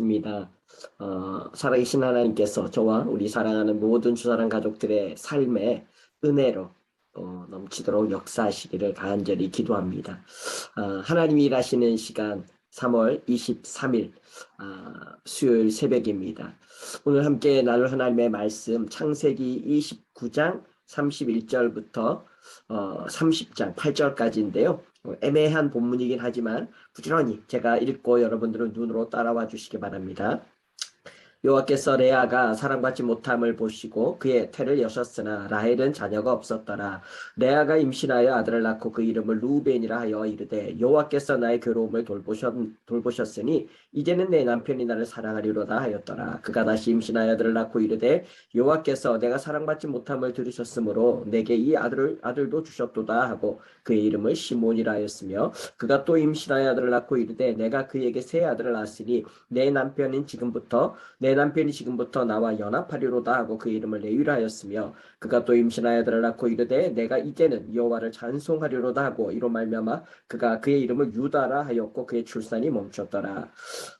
믿습니다. 어, 살아계신 하나님께서 저와 우리 사랑하는 모든 주사랑 가족들의 삶에 은혜로 어, 넘치도록 역사하시기를 간절히 기도합니다. 어, 하나님이 일하시는 시간 3월 23일 어, 수요일 새벽입니다. 오늘 함께 나눌 하나님의 말씀 창세기 29장 31절부터 어, 30장 8절까지인데요. 어, 애매한 본문이긴 하지만 부지런히 제가 읽고 여러분들은 눈으로 따라와 주시기 바랍니다. 여호와께서 레아가 사랑받지 못함을 보시고 그의 태를 여셨으나 라헬은 자녀가 없었더라. 레아가 임신하여 아들을 낳고 그 이름을 루벤이라 하여 이르되 여호와께서 나의 괴로움을 돌보셨, 돌보셨으니 이제는 내 남편이 나를 사랑하리로다 하였더라. 그가 다시 임신하여 아들을 낳고 이르되 여호와께서 내가 사랑받지 못함을 들으셨으므로 내게 이 아들을 아들도 주셨도다 하고 그의 이름을 시몬이라 하였으며 그가 또 임신하여 아들을 낳고 이르되 내가 그에게 새 아들을 낳았으니 내 남편인 지금부터 내 남편이 지금부터 나와 연합하리로다 하고 그 이름을 레위라 하였으며 그가 또 임신하여 아들을 낳고 이르되 내가 이제는 여호와를 찬송하리로다 하고 이로 말미암아 그가 그의 이름을 유다라 하였고 그의 출산이 멈췄더라.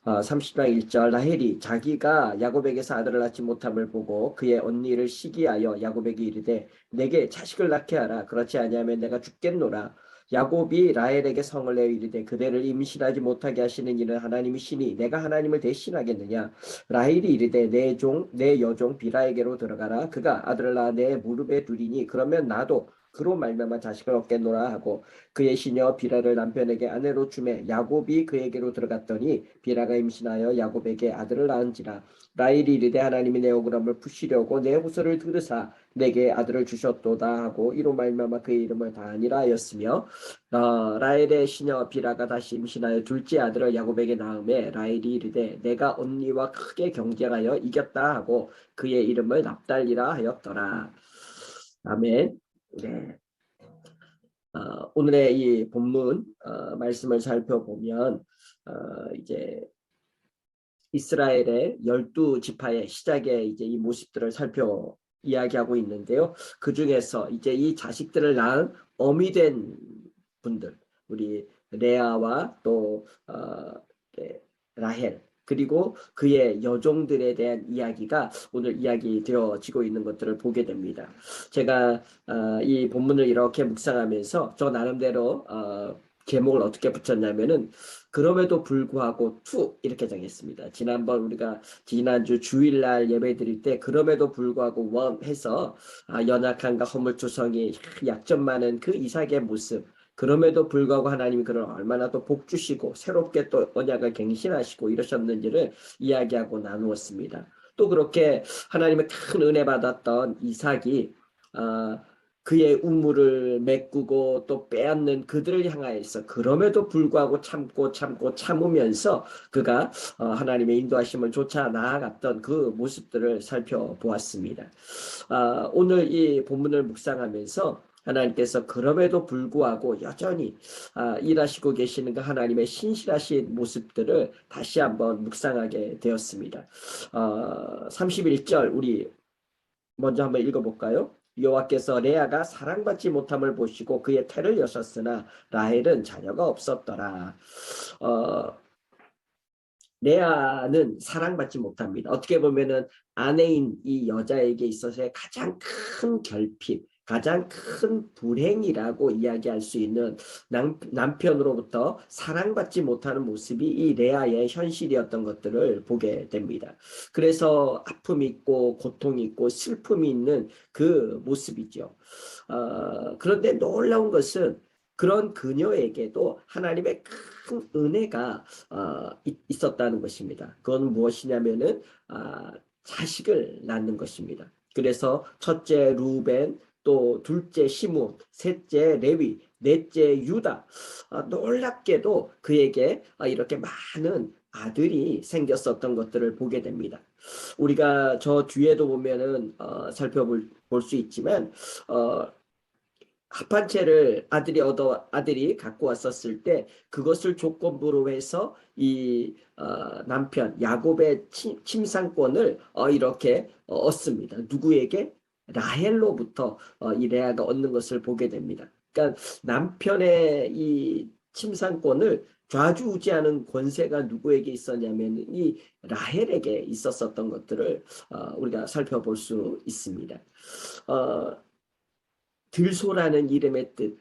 어, 30장 1절. 라헬이 자기가 야곱에게서 아들을 낳지 못함을 보고 그의 언니를 시기하여 야곱에게 이르되 내게 자식을 낳게 하라. 그렇지 아니하면 내가 죽겠노라 야곱이 라헬에게 성을 내어 이르되 그대를 임신하지 못하게 하시는 이는 하나님이시니 내가 하나님을 대신하겠느냐? 라헬이 이르되 내 종 내 여종 비라에게로 들어가라. 그가 아들을 낳아 내 무릎에 두리니 그러면 나도 그로 말미암아 자식을 얻겠노라 하고 그의 시녀 비라를 남편에게 아내로 주매 야곱이 그에게로 들어갔더니 비라가 임신하여 야곱에게 아들을 낳은지라 라헬이 이르되 하나님이 내 억울함을 푸시려고 내 호소를 들으사 내게 아들을 주셨도다 하고 이로 말미암아 그의 이름을 다니라 하였으며 어, 라헬의 시녀 비라가 다시 임신하여 둘째 아들을 야곱에게 낳음에 라헬이 이르되 내가 언니와 크게 경쟁하여 이겼다 하고 그의 이름을 납달리라 하였더라. 아멘 네. 어, 오늘의 이 본문 어, 말씀을 살펴보면 어, 이제 이스라엘의 열두 지파의 시작의 이제 이 모습들을 살펴 이야기하고 있는데요. 그 중에서 이제 이 자식들을 낳은 어미 된 분들, 우리 레아와 또 어, 네, 라헬 그리고 그의 여종들에 대한 이야기가 오늘 이야기 되어지고 있는 것들을 보게 됩니다. 제가 어, 이 본문을 이렇게 묵상하면서 저 나름대로 어, 제목을 어떻게 붙였냐면은 그럼에도 불구하고 투 이렇게 정했습니다. 지난번 우리가 지난주 주일날 예배 드릴 때 그럼에도 불구하고 원 해서 아, 연약한가 허물투성이 약점 많은 그 이삭의 모습 그럼에도 불구하고 하나님이 그를 얼마나 또 복 주시고 새롭게 또 언약을 갱신하시고 이러셨는지를 이야기하고 나누었습니다. 또 그렇게 하나님의 큰 은혜 받았던 이삭이 아, 그의 우물을 메꾸고 또 빼앗는 그들을 향하여서 그럼에도 불구하고 참고 참고 참으면서 그가 어, 하나님의 인도하심을 쫓아 나아갔던 그 모습들을 살펴보았습니다. 아, 오늘 이 본문을 묵상하면서 하나님께서 그럼에도 불구하고 여전히 아, 일하시고 계시는 그 하나님의 신실하신 모습들을 다시 한번 묵상하게 되었습니다. 어, 31절 우리 먼저 한번 읽어볼까요? 여호와께서 레아가 사랑받지 못함을 보시고 그의 태를 여셨으나 라헬은 자녀가 없었더라. 어, 레아는 사랑받지 못합니다. 어떻게 보면은 아내인 이 여자에게 있어서의 가장 큰 결핍, 가장 큰 불행이라고 이야기할 수 있는 남, 남편으로부터 사랑받지 못하는 모습이 이 레아의 현실이었던 것들을 보게 됩니다. 그래서 아픔이 있고 고통이 있고 슬픔이 있는 그 모습이죠. 어, 그런데 놀라운 것은 그런 그녀에게도 하나님의 큰 은혜가 어, 있었다는 것입니다. 그건 무엇이냐면은 아, 자식을 낳는 것입니다. 그래서 첫째 루벤, 또 둘째 시몬, 셋째 레위, 넷째 유다. 아, 놀랍게도 그에게 아, 이렇게 많은 아들이 생겼었던 것들을 보게 됩니다. 우리가 저 뒤에도 보면은 어, 살펴볼 수 있지만 어, 합한 채를 아들이 얻어 아들이 갖고 왔었을 때 그것을 조건부로 해서 이 어, 남편 야곱의 침, 침상권을 어, 이렇게 어, 얻습니다. 누구에게 라헬로부터 어, 이 레아가 얻는 것을 보게 됩니다. 그러니까 남편의 이 침상권을 좌지우지하는 권세가 누구에게 있었냐면 이 라헬에게 있었었던 것들을 어, 우리가 살펴볼 수 있습니다. 어, 들소라는 이름의 뜻,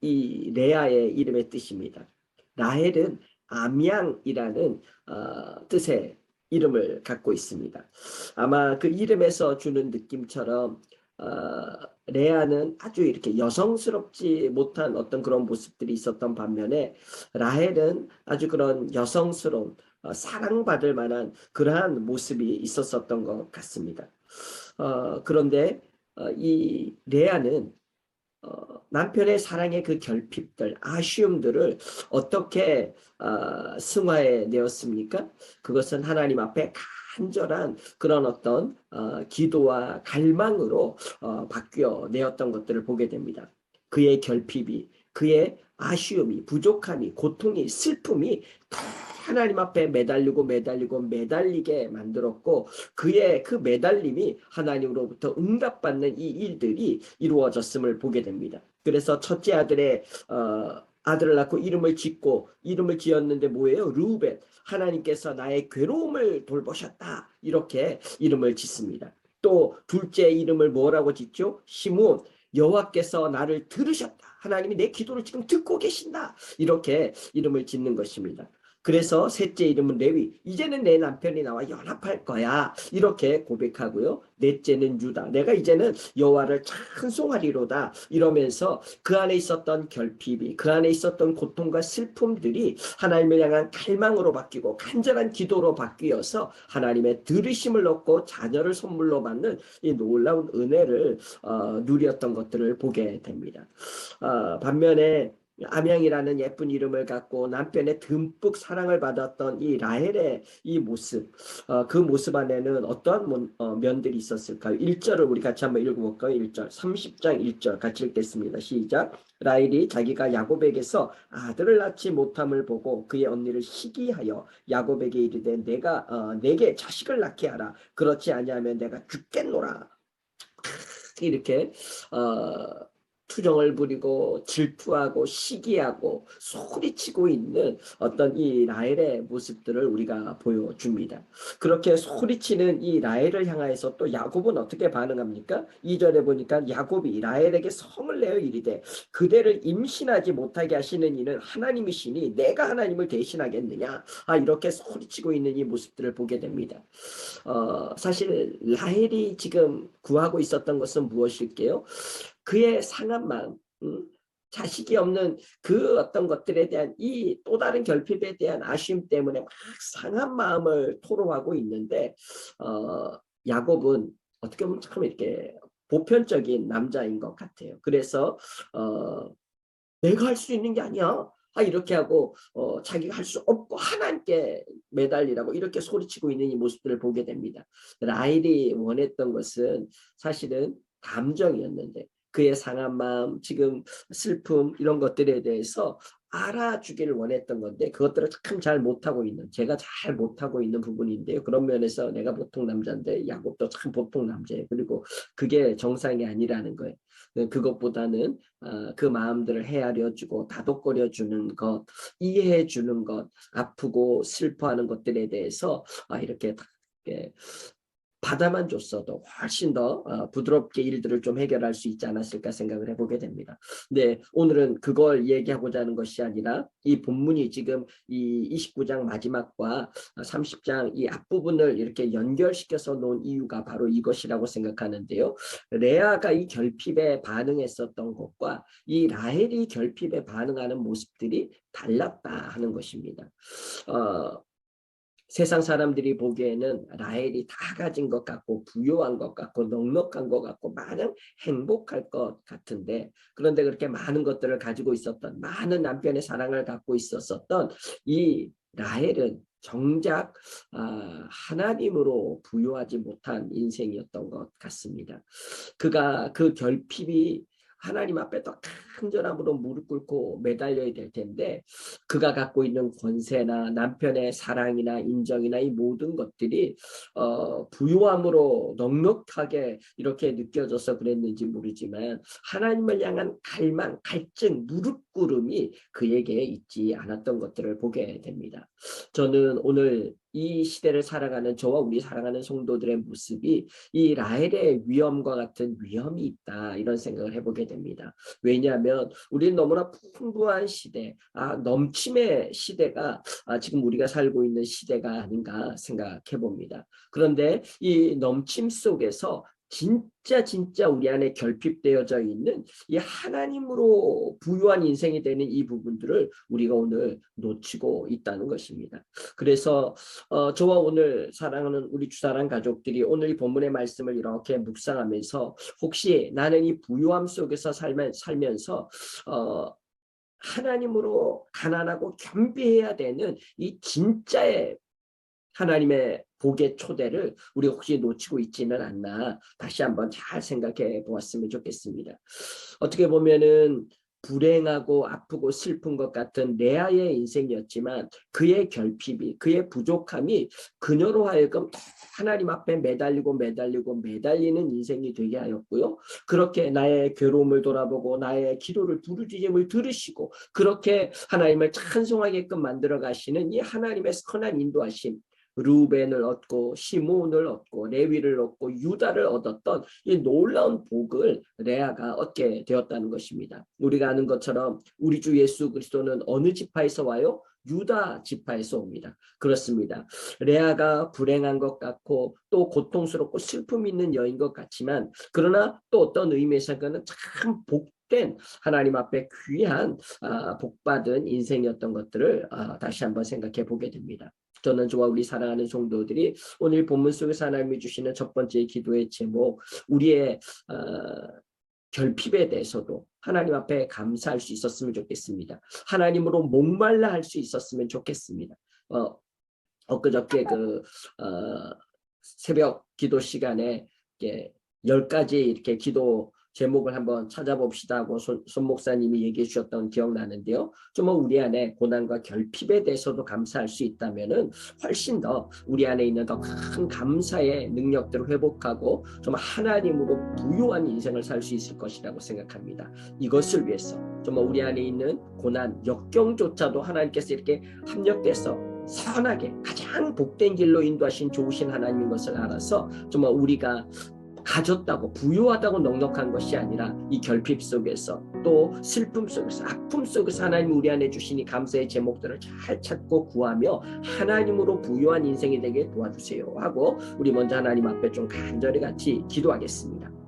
이 레아의 이름의 뜻입니다. 라헬은 암양이라는 어, 뜻의 이름을 갖고 있습니다. 아마 그 이름에서 주는 느낌처럼 어, 레아는 아주 이렇게 여성스럽지 못한 어떤 그런 모습들이 있었던 반면에 라헬은 아주 그런 여성스러운 어, 사랑받을 만한 그러한 모습이 있었었던 것 같습니다. 어, 그런데 어, 이 레아는 어, 남편의 사랑의 그 결핍들, 아쉬움들을 어떻게 어, 승화해 내었습니까? 그것은 하나님 앞에 간절한 그런 어떤 어, 기도와 갈망으로 어, 바뀌어 내었던 것들을 보게 됩니다. 그의 결핍이, 그의 아쉬움이, 부족함이, 고통이, 슬픔이 다 하나님 앞에 매달리고 매달리고 매달리게 만들었고 그의 그 매달림이 하나님으로부터 응답받는 이 일들이 이루어졌음을 보게 됩니다. 그래서 첫째 아들의 어, 아들을 낳고 이름을 짓고 이름을 지었는데 뭐예요? 루벤. 하나님께서 나의 괴로움을 돌보셨다. 이렇게 이름을 짓습니다. 또 둘째 이름을 뭐라고 짓죠? 시몬. 여호와께서 나를 들으셨다. 하나님이 내 기도를 지금 듣고 계신다. 이렇게 이름을 짓는 것입니다. 그래서 셋째 이름은 레위. 이제는 내 남편이 나와 연합할 거야. 이렇게 고백하고요. 넷째는 유다. 내가 이제는 여호와를 찬송하리로다. 이러면서 그 안에 있었던 결핍이, 그 안에 있었던 고통과 슬픔들이 하나님을 향한 갈망으로 바뀌고 간절한 기도로 바뀌어서 하나님의 들으심을 얻고 자녀를 선물로 받는 이 놀라운 은혜를 어, 누렸던 것들을 보게 됩니다. 어, 반면에 암양이라는 예쁜 이름을 갖고 남편의 듬뿍 사랑을 받았던 이 라헬의 이 모습, 어, 그 모습 안에는 어떠한 mon, 어, 면들이 있었을까요? 1절을 우리 같이 한번 읽어볼까요? 1절, 30장 1절 같이 읽겠습니다. 시작. 라헬이 자기가 야곱에게서 아들을 낳지 못함을 보고 그의 언니를 시기하여 야곱에게 이르되 내가 어, 내게 자식을 낳게 하라. 그렇지 아니하면 내가 죽겠노라. 이렇게 어, 투정을 부리고 질투하고 시기하고 소리치고 있는 어떤 이 라헬의 모습들을 우리가 보여줍니다. 그렇게 소리치는 이 라헬을 향하여서 또 야곱은 어떻게 반응합니까? 2절에 보니까 야곱이 라헬에게 성을 내어 이르되 그대를 임신하지 못하게 하시는 이는 하나님이시니 내가 하나님을 대신하겠느냐? 아 이렇게 소리치고 있는 이 모습들을 보게 됩니다. 어, 사실 라헬이 지금 구하고 있었던 것은 무엇일게요? 그의 상한 마음, 음, 자식이 없는 그 어떤 것들에 대한 이 또 다른 결핍에 대한 아쉬움 때문에 막 상한 마음을 토로하고 있는데 어, 야곱은 어떻게 보면 참 이렇게 보편적인 남자인 것 같아요. 그래서 어, 내가 할 수 있는 게 아니야. 아 이렇게 하고 어, 자기가 할 수 없고 하나님께 매달리라고 이렇게 소리치고 있는 이 모습들을 보게 됩니다. 라일이 원했던 것은 사실은 감정이었는데 그의 상한 마음, 지금 슬픔 이런 것들에 대해서 알아주기를 원했던 건데 그것들을 참 잘 못하고 있는 제가 잘 못하고 있는 부분인데요. 그런 면에서 내가 보통 남자인데 야곱도 참 보통 남자예요. 그리고 그게 정상이 아니라는 거예요. 네, 그것보다는 어, 그 마음들을 헤아려 주고 다독거려 주는 것, 이해해 주는 것, 아프고 슬퍼하는 것들에 대해서 아, 이렇게 받아만 줬어도 훨씬 더 어, 부드럽게 일들을 좀 해결할 수 있지 않았을까 생각을 해보게 됩니다. 네, 오늘은 그걸 얘기하고자 하는 것이 아니라 이 본문이 지금 이 29장 마지막과 30장 이 앞부분을 이렇게 연결시켜서 놓은 이유가 바로 이것이라고 생각하는데요. 레아가 이 결핍에 반응했었던 것과 이 라헬이 결핍에 반응하는 모습들이 달랐다 하는 것입니다. 어, 세상 사람들이 보기에는 라헬이 다 가진 것 같고 부유한 것 같고 넉넉한 것 같고 많은 행복할 것 같은데 그런데 그렇게 많은 것들을 가지고 있었던 많은 남편의 사랑을 갖고 있었었던 이 라헬은 정작 아, 하나님으로 부유하지 못한 인생이었던 것 같습니다. 그가 그 결핍이 하나님 앞에 더 간절함으로 무릎 꿇고 매달려야 될 텐데 그가 갖고 있는 권세나 남편의 사랑이나 인정이나 이 모든 것들이 어, 부유함으로 넉넉하게 이렇게 느껴져서 그랬는지 모르지만 하나님을 향한 갈망, 갈증, 무릎 꿇음이 그에게 있지 않았던 것들을 보게 됩니다. 저는 오늘 이 시대를 살아가는 저와 우리 사랑하는 성도들의 모습이 이 라헬의 위험과 같은 위험이 있다 이런 생각을 해보게 됩니다. 왜냐하면 우리는 너무나 풍부한 시대, 아, 넘침의 시대가 아, 지금 우리가 살고 있는 시대가 아닌가 생각해 봅니다. 그런데 이 넘침 속에서 진짜 진짜 우리 안에 결핍되어져 있는 이 하나님으로 부유한 인생이 되는 이 부분들을 우리가 오늘 놓치고 있다는 것입니다. 그래서 어, 저와 오늘 사랑하는 우리 주사랑 가족들이 오늘 이 본문의 말씀을 이렇게 묵상하면서 혹시 나는 이 부유함 속에서 살면, 살면서 어, 하나님으로 가난하고 겸비해야 되는 이 진짜의 하나님의 복의 초대를 우리 혹시 놓치고 있지는 않나 다시 한번 잘 생각해 보았으면 좋겠습니다. 어떻게 보면은 불행하고 아프고 슬픈 것 같은 레아의 인생이었지만 그의 결핍이 그의 부족함이 그녀로 하여금 하나님 앞에 매달리고 매달리고 매달리는 인생이 되게 하였고요. 그렇게 나의 괴로움을 돌아보고 나의 기도를 부르짖음을 들으시고 그렇게 하나님을 찬송하게끔 만들어 가시는 이 하나님의 선한 인도하심 루벤을 얻고 시몬을 얻고 레위를 얻고 유다를 얻었던 이 놀라운 복을 레아가 얻게 되었다는 것입니다. 우리가 아는 것처럼 우리 주 예수 그리스도는 어느 지파에서 와요? 유다 지파에서 옵니다. 그렇습니다. 레아가 불행한 것 같고 또 고통스럽고 슬픔 있는 여인 것 같지만 그러나 또 어떤 의미에서 그는 참 복된 하나님 앞에 귀한 아, 복받은 인생이었던 것들을 아, 다시 한번 생각해 보게 됩니다. 저는 저와 우리 사랑하는 성도들이 오늘 본문 속에서 하나님이 주시는 첫 번째 기도의 제목 우리의 어, 결핍에 대해서도 하나님 앞에 감사할 수 있었으면 좋겠습니다. 하나님으로 목말라 할 수 있었으면 좋겠습니다. 어, 엊그저께 그 어, 새벽 기도 시간에 열 가지 이렇게 기도 제목을 한번 찾아봅시다 하고 손, 손 목사님이 얘기해 주셨던 기억나는데요. 좀 우리 안에 고난과 결핍에 대해서도 감사할 수 있다면 은 훨씬 더 우리 안에 있는 더 큰 감사의 능력들을 회복하고 좀 하나님으로 부유한 인생을 살 수 있을 것이라고 생각합니다. 이것을 위해서 좀 우리 안에 있는 고난, 역경조차도 하나님께서 이렇게 합력돼서 선하게 가장 복된 길로 인도하신 좋으신 하나님인 것을 알아서 정말 우리가 가졌다고 부유하다고 넉넉한 것이 아니라 이 결핍 속에서 또 슬픔 속에서 아픔 속에서 하나님 우리 안에 주시니 감사의 제목들을 잘 찾고 구하며 하나님으로 부유한 인생이 되게 도와주세요 하고 우리 먼저 하나님 앞에 좀 간절히 같이 기도하겠습니다.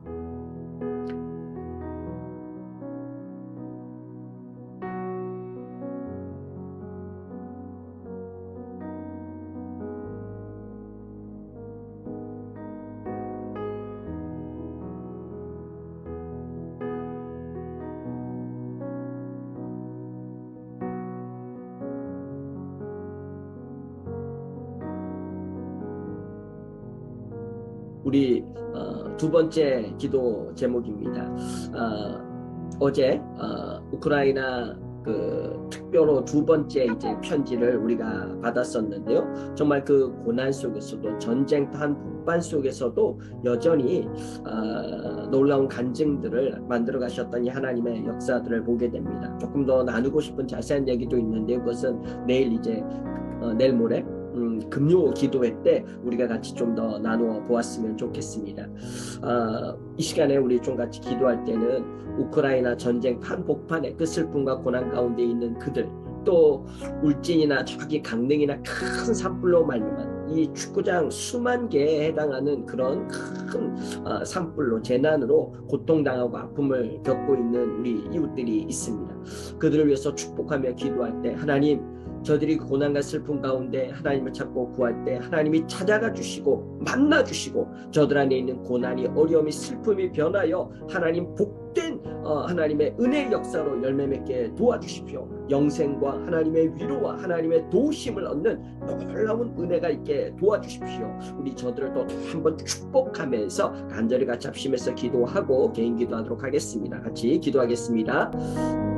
우리 어, 두 번째 기도 제목입니다. 어, 어제 어, 우크라이나 그 특별로 두 번째 이제 편지를 우리가 받았었는데요. 정말 그 고난 속에서도 전쟁판 복반 속에서도 여전히 어, 놀라운 간증들을 만들어 가셨던 이 하나님의 역사들을 보게 됩니다. 조금 더 나누고 싶은 자세한 얘기도 있는데 그것은 내일 이제 어, 내일 모레 음, 금요 기도회 때 우리가 같이 좀 더 나누어 보았으면 좋겠습니다. 어, 이 시간에 우리 좀 같이 기도할 때는 우크라이나 전쟁 판복판의 그 슬픔과 고난 가운데 있는 그들 또 울진이나 저기 강릉이나 큰 산불로 말미암은 이 축구장 수만 개에 해당하는 그런 큰 어, 산불로 재난으로 고통당하고 아픔을 겪고 있는 우리 이웃들이 있습니다. 그들을 위해서 축복하며 기도할 때 하나님 저들이 고난과 슬픔 가운데 하나님을 찾고 구할 때 하나님이 찾아가 주시고 만나 주시고 저들 안에 있는 고난이 어려움이 슬픔이 변하여 하나님 복된 어, 하나님의 은혜 역사로 열매 맺게 도와주십시오. 영생과 하나님의 위로와 하나님의 도우심을 얻는 놀라운 은혜가 있게 도와주십시오. 우리 저들을 또 한번 축복하면서 간절히 같이 합심해서 기도하고 개인 기도하도록 하겠습니다. 같이 기도하겠습니다.